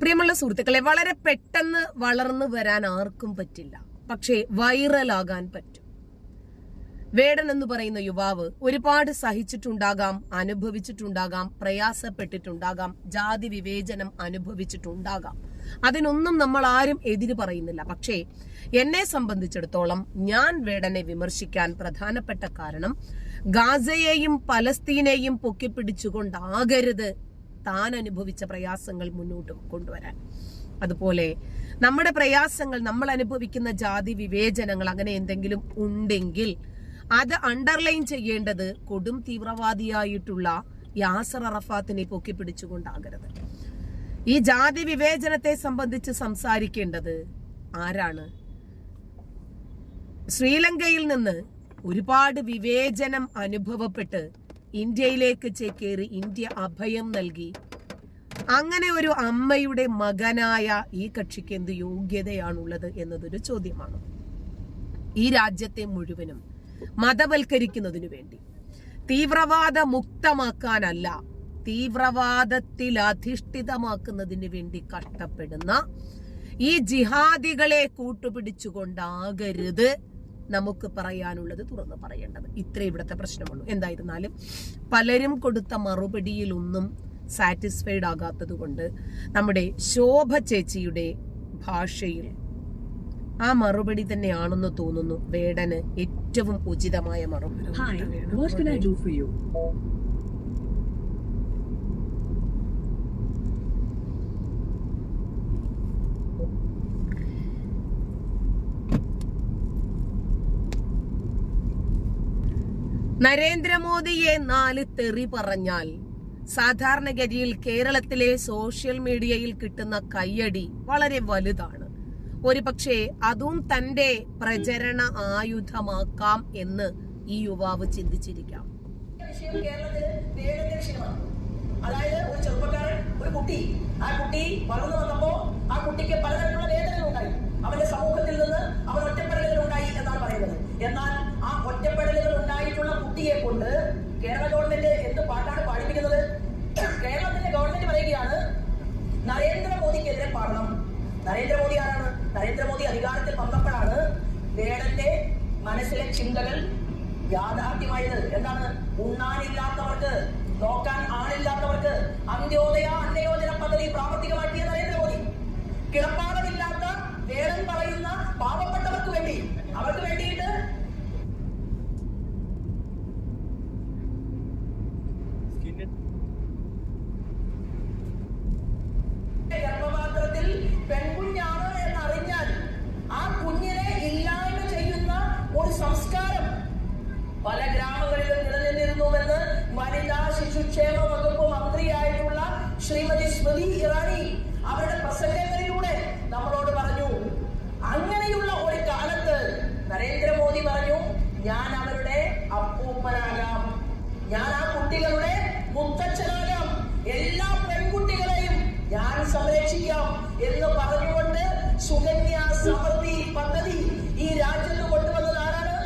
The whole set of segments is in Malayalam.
പ്രിയമുള്ള സുഹൃത്തുക്കളെ വളരെ പെട്ടെന്ന് വളർന്നു വരാൻ ആർക്കും പറ്റില്ല. പക്ഷേ വൈറലാകാൻ പറ്റും. വേടൻ എന്ന് പറയുന്ന യുവാവ് ഒരുപാട് സഹിച്ചിട്ടുണ്ടാകാം അനുഭവിച്ചിട്ടുണ്ടാകാം പ്രയാസപ്പെട്ടിട്ടുണ്ടാകാം ജാതി വിവേചനം അനുഭവിച്ചിട്ടുണ്ടാകാം. അതിനൊന്നും നമ്മൾ ആരും എതിര് പറയുന്നില്ല. പക്ഷേ എന്നെ സംബന്ധിച്ചിടത്തോളം ഞാൻ വേടനെ വിമർശിക്കാൻ പ്രധാനപ്പെട്ട കാരണം ഗാസയെയും പലസ്തീനെയും പൊക്കിപ്പിടിച്ചുകൊണ്ടാകരുത് താൻ അനുഭവിച്ച പ്രയാസങ്ങൾ മുന്നോട്ട് കൊണ്ടുവരാൻ. അതുപോലെ നമ്മുടെ പ്രയാസങ്ങൾ നമ്മൾ അനുഭവിക്കുന്ന ജാതി വിവേചനങ്ങൾ അങ്ങനെ എന്തെങ്കിലും ഉണ്ടെങ്കിൽ അത് അണ്ടർലൈൻ ചെയ്യേണ്ടത് കൊടും തീവ്രവാദിയായിട്ടുള്ള യാസർ അറഫാത്തിനെ പൊക്കി പിടിച്ചുകൊണ്ടാകരുത്. ഈ ജാതി വിവേചനത്തെ സംബന്ധിച്ച് സംസാരിക്കേണ്ടത് ആരാണ്? ശ്രീലങ്കയിൽ നിന്ന് ഒരുപാട് വിവേചനം അനുഭവപ്പെട്ട് ഇന്ത്യയിലേക്ക് ചേക്കേറി ഇന്ത്യ അഭയം നൽകി. അങ്ങനെ ഒരു അമ്മയുടെ മകനായ ഈ കക്ഷിക്ക് എന്ത് യോഗ്യതയാണുള്ളത് എന്നതൊരു ചോദ്യമാണ്. ഈ രാജ്യത്തെ മുഴുവനും മതവൽക്കരിക്കുന്നതിനു വേണ്ടി. തീവ്രവാദ മുക്തമാക്കാനല്ല തീവ്രവാദത്തിൽ അധിഷ്ഠിതമാക്കുന്നതിന് വേണ്ടി കഷ്ടപ്പെടുന്ന ഈ ജിഹാദികളെ കൂട്ടുപിടിച്ചുകൊണ്ടാകരുത് നമുക്ക് പറയാനുള്ളത് തുറന്നു പറയേണ്ടത്. ഇത്രേ ഇവിടുത്തെ പ്രശ്നമുള്ളൂ. എന്തായിരുന്നാലും പലരും കൊടുത്ത മറുപടിയിലൊന്നും സാറ്റിസ്ഫൈഡ് ആകാത്തത് കൊണ്ട് നമ്മുടെ ശോഭ ചേച്ചിയുടെ ഭാഷയിൽ ആ മറുപടി തന്നെയാണെന്ന് തോന്നുന്നു വേടന് ഏറ്റവും ഉചിതമായ മറുപടി നരേന്ദ്രമോദിയെ നാല് തെറി പറഞ്ഞാൽ സാധാരണഗതിയിൽ കേരളത്തിലെ സോഷ്യൽ മീഡിയയിൽ കിട്ടുന്ന കയ്യടി വളരെ വലുതാണ്. ഒരു പക്ഷേ അതും തന്റെ പ്രചരണ ആയുധമാക്കാം എന്ന് ഈ യുവാവ് ചിന്തിച്ചിരിക്കാം. അതായത് ഒരു ചെറുപ്പക്കാരൻ ഒരു കുട്ടി ആ കുട്ടി വളർന്നു വന്നപ്പോ ആ കുട്ടിക്ക് പലതരത്തിലുള്ള വേദനകൾ ഉണ്ടായി അവന്റെ സമൂഹത്തിൽ നിന്ന് അവൻ ഒറ്റപ്പെടലുകൾ ഉണ്ടായി എന്നാണ് പറയുന്നത്. എന്നാൽ ആ ഒറ്റപ്പെടലുകൾ ഉണ്ടായിട്ടുള്ള കുട്ടിയെ കൊണ്ട് കേരള ഗവൺമെന്റ് എന്ത് പാട്ടാണ് പാടിപ്പിക്കുന്നത്? കേരളത്തിന്റെ ഗവൺമെന്റ് പറയുകയാണ് നരേന്ദ്രമോദിക്കെതിരെ പാടണം. നരേന്ദ്രമോദി ആരാണ്? നരേന്ദ്രമോദി അധികാരത്തിൽ വന്നപ്പോഴാണ് വേടന്റെ മനസ്സിലെ ചിന്തകൾ യാഥാർത്ഥ്യമായത്. എന്താണ്? ഉണ്ണാനില്ലാത്തവർക്ക് നോക്കാൻ ശ്രീമതി സ്മൃതി ഇറാനി അവരുടെ പ്രസംഗങ്ങളിലൂടെ നമ്മളോട് പറഞ്ഞു അങ്ങനെയുള്ള ഒരു കാലത്ത് നരേന്ദ്രമോദി പറഞ്ഞു ഞാൻ അവരുടെ അപ്പൂപ്പനാകാം. ഞാൻ ആ കുട്ടികളുടെ മുത്തച്ഛനാകാം. എല്ലാ പെൺകുട്ടികളെയും ഞാൻ സംരക്ഷിക്കാം. എന്ന് പറഞ്ഞുകൊണ്ട് സുകന്യ സമൃദ്ധി പദ്ധതി ഈ രാജ്യത്ത് കൊണ്ടുവന്നത് ആരാണ്?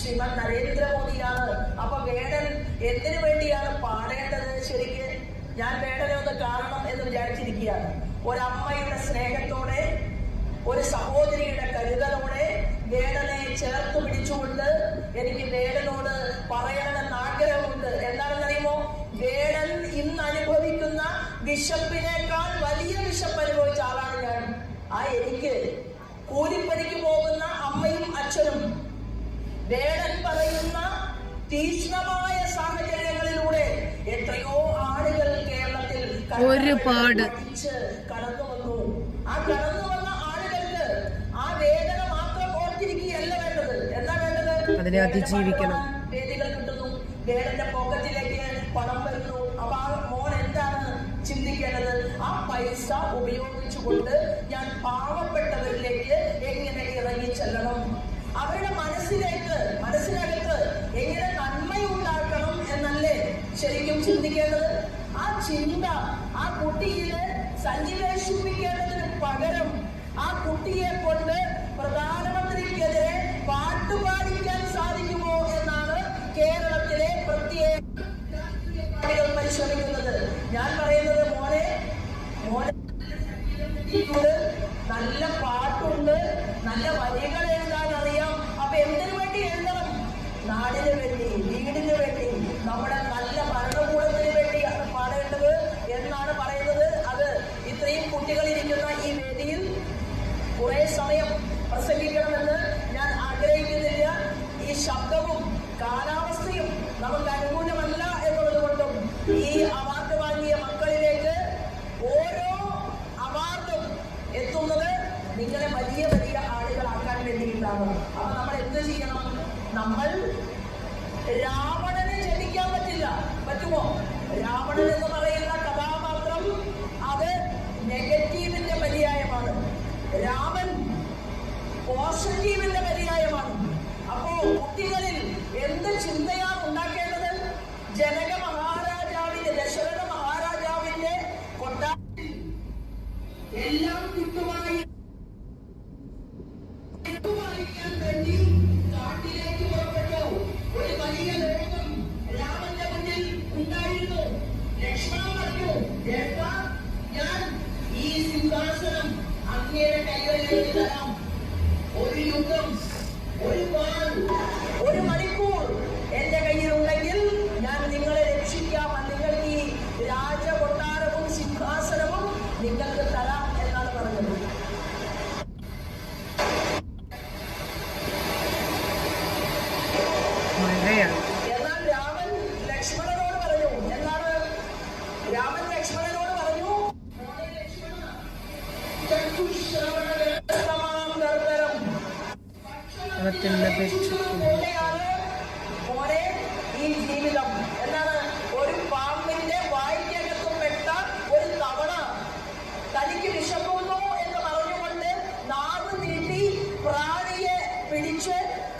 ശ്രീമൻ നരേന്ദ്രമോദിയാണ്. അപ്പൊ വേടൻ എന്തിനു വേണ്ടിയാണ് പാടേണ്ടത് ശരിക്ക്? ഞാൻ വേടനെ ഒന്ന് കാണണം എന്ന് വിചാരിച്ചിരിക്കുകയാണ്. ഒരമ്മയുടെ സ്നേഹത്തോടെ ഒരു സഹോദരിയുടെ കരുതലോടെ വേടനെ ചേർത്ത് പിടിച്ചുകൊണ്ട് എനിക്ക് വേടനോട് പറയണമെന്ന് ആഗ്രഹമുണ്ട്. എന്താണെന്നറിയുമോ? വേടൻ ഇന്ന് അനുഭവിക്കുന്ന വിശപ്പിനേക്കാൾ വലിയ വിശപ്പ് അനുഭവിച്ച ആളാണ് ഞാൻ. ആ എനിക്ക് കൂലിപ്പണിക്ക് പോകുന്ന അമ്മയും അച്ഛനും വേടൻ പറയുന്ന തീക്ഷ്ണമായ സാഹചര്യങ്ങളിലൂടെ ഒരുപാട്. കടന്നു വന്നു. ആ കടന്നു വന്ന ആളുകൾക്ക് ആ വേദന മാത്രം ഓർത്തിരിക്കുകയല്ല വേണ്ടത്. എന്താ വേണ്ടത്? അതിനെ അതിജീവിക്കണം. വേദികൾ കിട്ടുന്നു. പോക്കറ്റിലേക്ക് പണം വരുന്നു. അപ്പൊ ആ മോൻ എന്താണ് ചിന്തിക്കേണ്ടത്? ആ പൈസ ഉപയോഗിച്ചുകൊണ്ട് ഞാൻ പാവപ്പെട്ടവരിലേക്ക് എങ്ങനെ ഇറങ്ങി ചെല്ലണം? അവരുടെ മനസ്സിലേക്ക് മനസ്സിനകത്ത് എങ്ങനെ നന്മയുണ്ടാക്കണം എന്നല്ലേ ശരിക്കും ചിന്തിക്കേണ്ടത്? ആ ചിന്ത കുട്ടിയിൽ സന്നിവേശിപ്പിക്കേണ്ടതിന് പകരം ആ കുട്ടിയെ കൊണ്ട് പ്രധാനമന്ത്രിക്കെതിരെ പാട്ടുപാടിക്കാൻ സാധിക്കുമോ എന്നാണ് കേരളത്തിലെ പ്രത്യേക പരിശ്രമിക്കുന്നത് ഞാൻ പറയുന്നത് മോനെ മോനെ അങ്ങയുടെ അപ്പൊ നമ്മൾ എന്ത് ചെയ്യണം? നമ്മൾ രാവണനെ ജനിക്കാൻ പറ്റില്ല. പറ്റുമോ? രാവണൻ എന്ന് പറയുന്ന കഥാപാത്രം അത് നെഗറ്റീവിന്റെ പര്യായമാണ്. രാമൻ പോസിറ്റീവിന്റെ പര്യായമാണ്. അപ്പോ കുട്ടികളിൽ എന്ത് ചിന്തയാണ് ഉണ്ടാക്കേണ്ടത്? ജനകമഹാ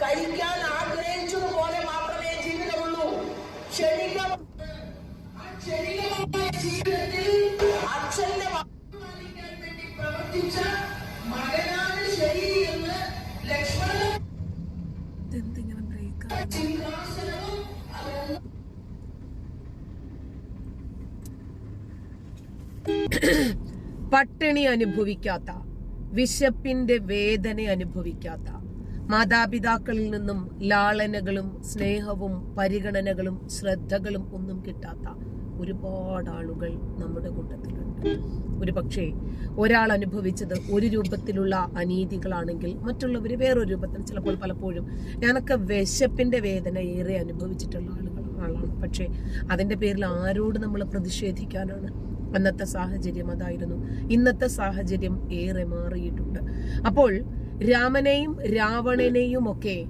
കഴിക്കാൻ ആഗ്രഹിച്ചതുപോലെ മാത്രമേ ജീവിതമുള്ളൂ. ക്ഷണിക ക്ഷണികമായ ജീവിതത്തിൽ പട്ടിണി അനുഭവിക്കാത്ത വിശപ്പിന്റെ വേദന അനുഭവിക്കാത്ത മാതാപിതാക്കളിൽ നിന്നും ലാളനകളും സ്നേഹവും പരിഗണനകളും ശ്രദ്ധകളും ഒന്നും കിട്ടാത്ത ഒരുപാട് ആളുകൾ നമ്മുടെ കൂട്ടത്തിലുണ്ട്. ഒരു പക്ഷേ ഒരാൾ അനുഭവിച്ചത് ഒരു രൂപത്തിലുള്ള അനീതികളാണെങ്കിൽ മറ്റുള്ളവർ വേറൊരു രൂപത്തിൽ ചിലപ്പോൾ പലപ്പോഴും ഞാനൊക്കെ വിശപ്പിന്റെ വേദന ഏറെ അനുഭവിച്ചിട്ടുള്ള ആളുകൾ ആളാണ് പക്ഷേ അതിന്റെ പേരിൽ ആരോട് നമ്മൾ പ്രതിഷേധിക്കാനാണ്? അന്നത്തെ സാഹചര്യം അതായിരുന്നു. ഇന്നത്തെ സാഹചര്യം ഏറെ മാറിയിട്ടുണ്ട്. അപ്പോൾ രാമനെയും രാവണനെയും ഒക്കെ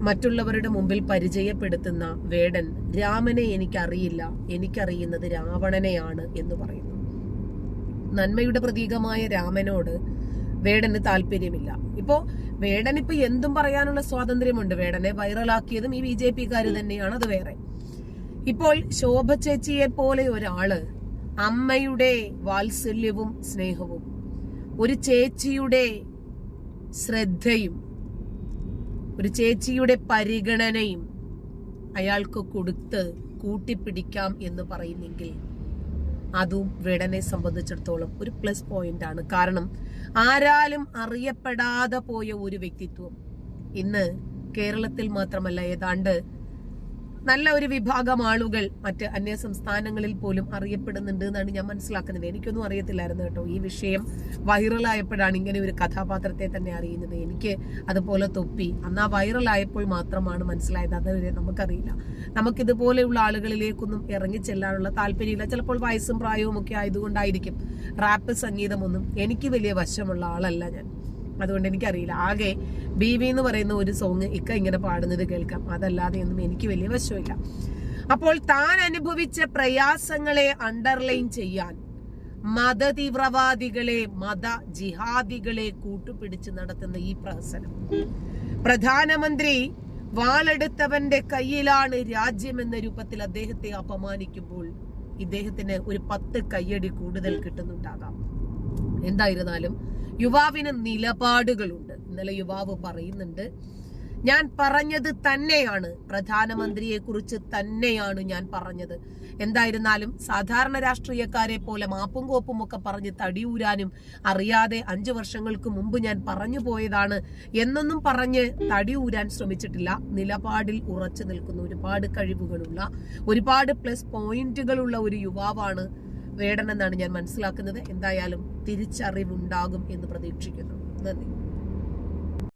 മറ്റുള്ളവരുടെ മുമ്പിൽ പരിചയപ്പെടുത്തുന്ന വേടൻ രാമനെ എനിക്കറിയില്ല. എനിക്കറിയുന്നത് രാവണനെയാണ് എന്ന് പറയുന്നു. നന്മയുടെ പ്രതീകമായ രാമനോട് വേടന് താല്പര്യമില്ല. ഇപ്പോ വേടൻ എന്തും പറയാനുള്ള സ്വാതന്ത്ര്യമുണ്ട്. വേടനെ വൈറലാക്കിയതും ഈ ബി ജെ പിക്കാർ തന്നെയാണ്. അത് വേറെ. ഇപ്പോൾ ശോഭ ചേച്ചിയെ പോലെ ഒരാൾ അമ്മയുടെ വാത്സല്യവും സ്നേഹവും ഒരു ചേച്ചിയുടെ ശ്രദ്ധയും ഒരു ചേച്ചിയുടെ പരിഗണനയും അയാൾക്ക് കൊടുത്ത് കൂട്ടിപ്പിടിക്കാം എന്ന് പറയുന്നെങ്കിൽ അതും വേടനെ സംബന്ധിച്ചിടത്തോളം ഒരു പ്ലസ് പോയിന്റ് ആണ്. കാരണം ആരാലും അറിയപ്പെടാതെ പോയ ഒരു വ്യക്തിത്വം ഇന്ന് കേരളത്തിൽ മാത്രമല്ല. ഏതാണ്ട് നല്ല ഒരു വിഭാഗം ആളുകൾ മറ്റ് അന്യ സംസ്ഥാനങ്ങളിൽ പോലും അറിയപ്പെടുന്നുണ്ട് എന്നാണ് ഞാൻ മനസ്സിലാക്കുന്നത്. എനിക്കൊന്നും അറിയത്തില്ലായിരുന്നു കേട്ടോ. ഈ വിഷയം വൈറലായപ്പോഴാണ് ഇങ്ങനെ ഒരു കഥാപാത്രത്തെ തന്നെ അറിയുന്നത്. എനിക്ക് അതുപോലെ തൊപ്പി. അന്ന് ആ വൈറലായപ്പോൾ മാത്രമാണ് മനസ്സിലായത്. അതുവരെ നമുക്കറിയില്ല. നമുക്കിതുപോലെയുള്ള ആളുകളിലേക്കൊന്നും ഇറങ്ങി ചെല്ലാനുള്ള താല്പര്യമില്ല. ചിലപ്പോൾ വയസ്സും പ്രായവും ഒക്കെ ആയതുകൊണ്ടായിരിക്കും. റാപ്പ് സംഗീതമൊന്നും എനിക്ക് വലിയ വശമുള്ള ആളല്ല ഞാൻ. അതുകൊണ്ട് എനിക്കറിയില്ല. ആകെ ബി വി എന്ന് പറയുന്ന ഒരു സോങ് ഇക്ക ഇങ്ങനെ പാടുന്നത് കേൾക്കാം. അതല്ലാതെ ഒന്നും എനിക്ക് വലിയ വശമില്ല. അപ്പോൾ താൻ അനുഭവിച്ച പ്രയാസങ്ങളെ അണ്ടർലൈൻ ചെയ്യാൻ മത തീവ്രവാദികളെ മത ജിഹാദികളെ കൂട്ടുപിടിച്ച് നടത്തുന്ന ഈ പ്രഹസനം. പ്രധാനമന്ത്രി വാളെടുത്തവന്റെ കയ്യിലാണ് രാജ്യം എന്ന രൂപത്തിൽ അദ്ദേഹത്തെ അപമാനിക്കുമ്പോൾ ഇദ്ദേഹത്തിന് ഒരു പത്ത് കയ്യടി കൂടുതൽ കിട്ടുന്നുണ്ടാകാം. എന്തായിരുന്നാലും യുവാവിന് നിലപാടുകളുണ്ട്. ഇന്നലെ യുവാവ് പറയുന്നുണ്ട് ഞാൻ പറഞ്ഞത് തന്നെയാണ്. പ്രധാനമന്ത്രിയെ കുറിച്ച് തന്നെയാണ് ഞാൻ പറഞ്ഞത്. എന്തായിരുന്നാലും സാധാരണ രാഷ്ട്രീയക്കാരെ പോലെ മാപ്പും കോപ്പും ഒക്കെ പറഞ്ഞ് തടിയൂരാനും അറിയാതെ അഞ്ചു വർഷങ്ങൾക്ക് മുമ്പ് ഞാൻ പറഞ്ഞു പോയതാണ് എന്നൊന്നും പറഞ്ഞ് തടിയൂരാൻ ശ്രമിച്ചിട്ടില്ല. നിലപാടിൽ ഉറച്ചു നിൽക്കുന്ന ഒരുപാട് കഴിവുകളുള്ള ഒരുപാട് പ്ലസ് പോയിന്റുകളുള്ള ഒരു യുവാവാണ് വേടൻ എന്നാണ് ഞാൻ മനസ്സിലാക്കുന്നത്. എന്തായാലും തിരിച്ചറിവുണ്ടാകും എന്ന് പ്രതീക്ഷിക്കുന്നു. നന്ദി.